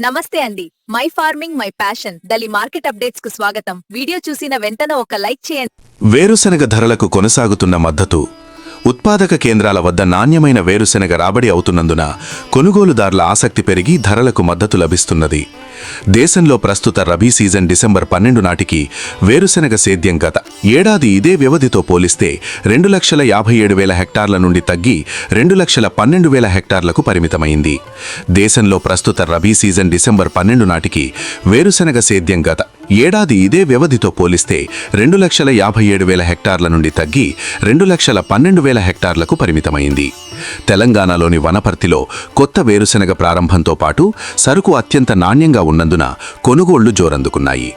నమస్తే అండి. My farming my passion. దలి market అప్డేట్స్కు స్వాగతం. వీడియో చూసిన వెంటనే ఒక లైక్ చేయండి. వేరుశెనగ ధరలకు కొనసాగుతున్న మద్దతు. ఉత్పాదక కేంద్రాల వద్ద నాణ్యమైన వేరుశెనగ రాబడి అవుతున్నందున కొనుగోలుదారుల ఆసక్తి పెరిగి ధరలకు మద్దతు లభిస్తున్నది. దేశంలో ప్రస్తుత రబీ సీజన్ డిసెంబర్ పన్నెండు నాటికి వేరుశెనగ సేద్యం గత. ఏడాది ఇదే వ్యవధితో పోలిస్తే రెండు లక్షల యాభై ఏడు వేల హెక్టార్ల నుండి తగ్గి రెండు లక్షల పన్నెండు వేల హెక్టార్లకు పరిమితమైంది. దేశంలో ప్రస్తుత రబీ సీజన్ డిసెంబర్ పన్నెండు నాటికి వేరుశెనగ సేద్యం గత. ఏడాది ఇదే వ్యవధితో పోలిస్తే రెండు లక్షల యాభై ఏడు వేల హెక్టార్ల నుండి తగ్గి రెండు లక్షల పన్నెండు వేల హెక్టార్లకు పరిమితమైంది. తెలంగాణలోని వనపర్తిలో కొత్త వేరుశెనగ ప్రారంభంతో పాటు సరుకు అత్యంత నాణ్యంగా ఉన్నందున కొనుగోళ్ళు జోరందుకున్నాయి.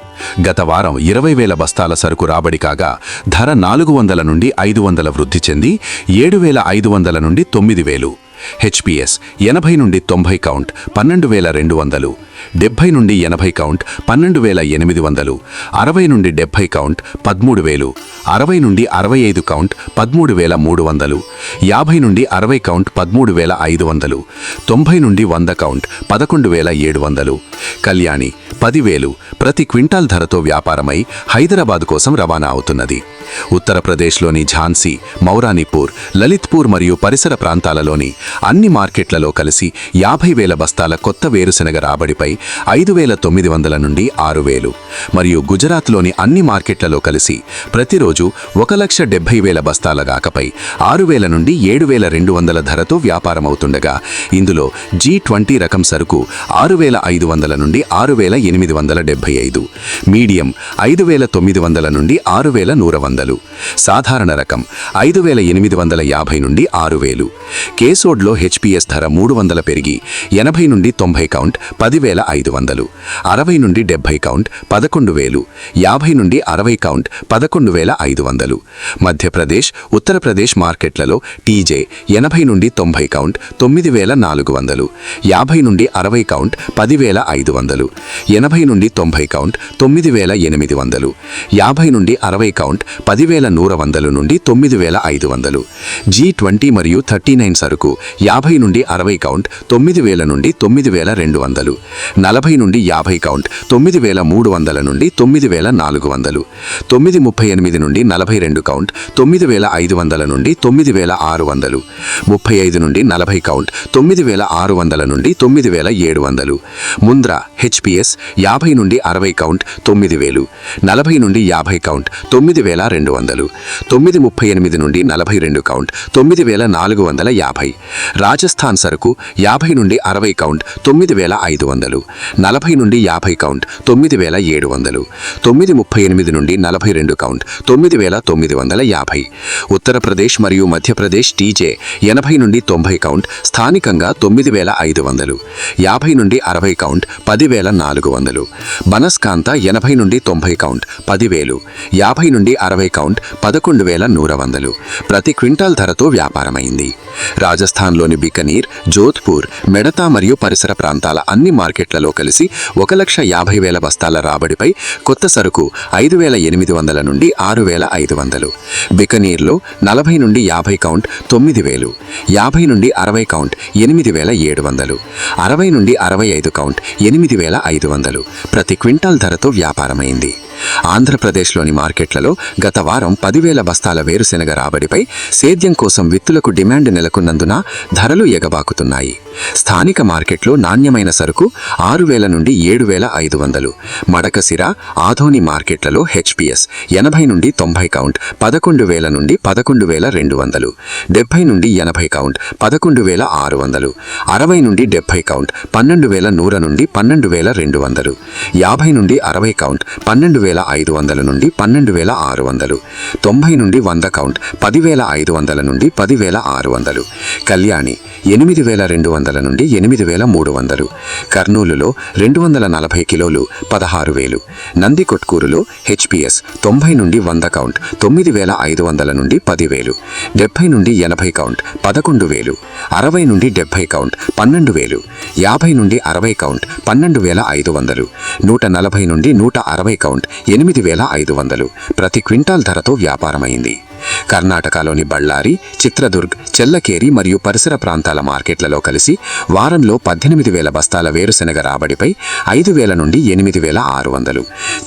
గత వారం ఇరవై వేల బస్తాల సరుకు రాబడి కాగా ధర నాలుగు వందల నుండి ఐదు వందల వృద్ధి చెంది ఏడు వేల ఐదు వందల నుండి తొమ్మిది వేలు. హెచ్పిఎస్ ఎనభై నుండి తొంభై కౌంట్ పన్నెండు వేల రెండు వందలు. డెబ్బై నుండి ఎనభై కౌంట్ పన్నెండు వేల ఎనిమిది వందలు అరవై నుండి డెబ్బై కౌంట్ పదమూడు వేలు అరవై నుండి అరవై ఐదు కౌంట్ పదమూడు వేల మూడు వందలు యాభై నుండి అరవై కౌంట్ పదమూడు వేల ఐదు వందలు తొంభై నుండి వంద కౌంట్ పదకొండు వేల ఏడు వందలు. కళ్యాణి పదివేలు ప్రతి క్వింటాల్ ధరతో వ్యాపారమై హైదరాబాద్ కోసం రవాణా అవుతున్నది. ఉత్తరప్రదేశ్లోని ఝాన్సీ మౌరానిపూర్ లలిత్పూర్ మరియు పరిసర ప్రాంతాలలోని అన్ని మార్కెట్లలో కలిసి యాభై వేల బస్తాల కొత్త వేరుశెనగ రాబడిపై ఐదు వేల తొమ్మిది వందల నుండి ఆరు వేలు. మరియు గుజరాత్లోని అన్ని మార్కెట్లలో కలిసి ప్రతిరోజు ఒక లక్ష డెబ్బై వేల బస్తాల గాకపై ఆరు వేల నుండి ఏడు వేల రెండు వందల ధరతో వ్యాపారమవుతుండగా ఇందులో జీ ట్వంటీ రకం సరుకు ఆరు వేల ఐదు వందల నుండి ఆరు వేల ఎనిమిది వందల డెబ్బై ఐదు. మీడియం ఐదు వేల తొమ్మిది వందల నుండి ఆరు వేల నూర వందలు. సాధారణ రకం ఐదు వేల ఎనిమిది వందల యాభై నుండి ఆరు వేలు. కేసోడ్లో హెచ్పిఎస్ ధర మూడు వందల పెరిగి ఎనభై నుండి తొంభై కౌంట్ పదివేల ఐదు వందలు. అరవై నుండి డెబ్బై కౌంట్ పదకొండు వేలు. యాభై నుండి అరవై కౌంట్ పదకొండు వేల ఐదు వందలు. మధ్యప్రదేశ్ ఉత్తరప్రదేశ్ మార్కెట్లలో టీజే ఎనభై నుండి తొంభై కౌంట్ తొమ్మిది వేల నాలుగు వందలు. యాభై నుండి అరవై కౌంట్ పదివేల ఐదు వందలు. ఎనభై నుండి తొంభై కౌంట్ తొమ్మిది వేల ఎనిమిది వందలు. యాభై నుండి అరవై కౌంట్ పదివేల నూర వందలు నుండి తొమ్మిది వేల ఐదు వందలు. జీ ట్వంటీ మరియు థర్టీ నైన్ సరుకు యాభై నుండి అరవై కౌంట్ తొమ్మిది వేల నుండి తొమ్మిది వేల రెండు వందలు. నలభై నుండి యాభై కౌంట్ తొమ్మిది వేల మూడు వందల నుండి తొమ్మిది వేల నాలుగు వందలు. తొమ్మిది ముప్పై ఎనిమిది నుండి నలభై రెండు కౌంట్ తొమ్మిది వేల ఐదు వందల నుండి తొమ్మిది వేల ఆరు వందలు. ముప్పై ఐదు నుండి నలభై కౌంట్ తొమ్మిది వేల ఆరు వందల నుండి తొమ్మిది వేల ఏడు వందలు. ముంద్రా హెచ్పిఎస్ యాభై నుండి అరవై కౌంట్ తొమ్మిది వేలు. నలభై నుండి యాభై కౌంట్ తొమ్మిది వేల రెండు వందలు. తొమ్మిది ముప్పై ఎనిమిది నుండి నలభై రెండు కౌంట్ తొమ్మిది వేల నాలుగు వందల యాభై. రాజస్థాన్ సరుకు యాభై నుండి అరవై కౌంట్ తొమ్మిది వేల ఐదు వందలు. నలభై నుండి యాభై కౌంట్ తొమ్మిది వేల ఏడు వందలు తొమ్మిది ముప్పై ఎనిమిది నుండి నలభై రెండు కౌంట్ తొమ్మిది వేల తొమ్మిది వందల యాభై. ఉత్తరప్రదేశ్ మరియు మధ్యప్రదేశ్ టీజే ఎనభై నుండి తొంభై కౌంట్ స్థానికంగా తొమ్మిది వేల ఐదు వందలు యాభై నుండి అరవై కౌంట్ పదివేల నాలుగు వందలు బనస్కాంత ఎనభై నుండి తొంభై కౌంట్ పదివేలు యాభై నుండి అరవై కౌంట్ పదకొండు వేల నూర వందలు. ప్రతి క్వింటాల్ ధరతో వ్యాపారమైంది. రాజస్థాన్లోని బికనీర్ జోధ్పూర్ మెడతా మరియు పరిసర ప్రాంతాల అన్ని మార్కెట్ మార్కెట్లలో కలిసి ఒక లక్ష యాభై వేల బస్తాల రాబడిపై కొత్త సరుకు ఐదు వేల ఎనిమిది వందల నుండి ఆరు వేల ఐదు వందలు. బికనీర్లో నలభై నుండి యాభై కౌంట్ తొమ్మిది వేలు యాభై నుండి అరవై కౌంట్ ఎనిమిది వేల ఏడు వందలు అరవై నుండి అరవై ఐదు కౌంట్ ఎనిమిది వేల ఐదు వందలు. ప్రతి క్వింటాల్ ధరతో వ్యాపారమైంది. ఆంధ్రప్రదేశ్లోని మార్కెట్లలో గత వారం పదివేల బస్తాల వేరుశెనగ రాబడిపై సేద్యం కోసం విత్తులకు డిమాండ్ నెలకొన్నందున ధరలు ఎగబాకుతున్నాయి. స్థానిక మార్కెట్లో నాణ్యమైన సరుకు ఆరు వేల నుండి ఏడు వేల ఐదు వందలు. మడకసిర ఆధోని మార్కెట్లలో హెచ్పిఎస్ ఎనభై నుండి తొంభై కౌంట్ పదకొండు వేల నుండి పదకొండు వేల రెండు వందలు. డెబ్బై నుండి ఎనభై కౌంట్ పదకొండు వేల ఆరు వందలు. అరవై నుండి డెబ్బై కౌంట్ పన్నెండు వేల నూర నుండి పన్నెండు వేల రెండు వందలు. యాభై నుండి అరవై కౌంట్ పన్నెండు వేల ఐదు వందల నుండి పన్నెండు వేల ఆరు వందలు తొంభై నుండి వంద కౌంట్ పదివేల ఐదు వందల నుండి పదివేల ఆరు వందలు కళ్యాణి ఎనిమిది వేల రెండు వందల నుండి ఎనిమిది వేల మూడు వందలు కర్నూలులో రెండు వందల నలభై కిలోలు పదహారు వేలు నంది కొట్కూరులో హెచ్పిఎస్ తొంభై నుండి వంద కౌంట్ తొమ్మిది వేల ఐదు వందల నుండి పదివేలు డెబ్బై నుండి ఎనభై కౌంట్ పదకొండు వేలు అరవై నుండి డెబ్బై కౌంట్ పన్నెండు వేలు యాభై నుండి అరవై కౌంట్ పన్నెండు వేల ఐదు వందలు నూట నలభై నుండి నూట అరవై కౌంట్ ఎనిమిది వేల ఐదు వందలు. ప్రతి క్వింటాల్ ధరతో వ్యాపారమైంది. కర్ణాటకలోని బళ్ళారి చిత్రదుర్గ్ చెల్లకేరి మరియు పరిసర ప్రాంతాల మార్కెట్లలో కలిసి వారంలో పద్దెనిమిది వేల బస్తాల వేరుశెనగ రాబడిపై ఐదు వేల నుండి ఎనిమిది వేల ఆరు వందలు.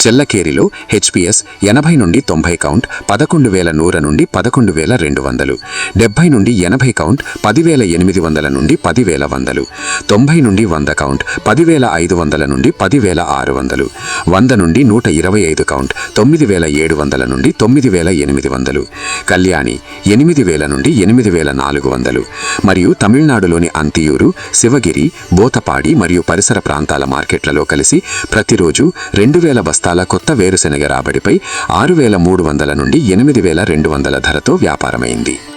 చెల్లకేరిలో హెచ్పిఎస్ ఎనభై నుండి తొంభై కౌంట్ పదకొండు వేల నూర నుండి పదకొండు వేల రెండు వందలు. డెబ్బై నుండి ఎనభై కౌంట్ పదివేల ఎనిమిది వందల నుండి పదివేల వందలు. తొంభై నుండి వంద కౌంట్ పదివేల ఐదు వందల నుండి పదివేల ఆరు వందలు. వంద నుండి నూట ఇరవై ఐదు కౌంట్ తొమ్మిది వేల ఏడు వందల నుండి తొమ్మిది వేల ఎనిమిది వందలు. కళ్యాణి ఎనిమిది వేల నుండి ఎనిమిది వేల నాలుగు వందలు. మరియు తమిళనాడులోని అంతియూరు శివగిరి బోతపాడి మరియు పరిసర ప్రాంతాల మార్కెట్లలో కలిసి ప్రతిరోజు రెండు వేల బస్తాల కొత్త వేరుశెనగ రాబడిపై ఆరు వేల మూడు వందల నుండి ఎనిమిది వేల రెండు వందల ధరతో వ్యాపారమైంది.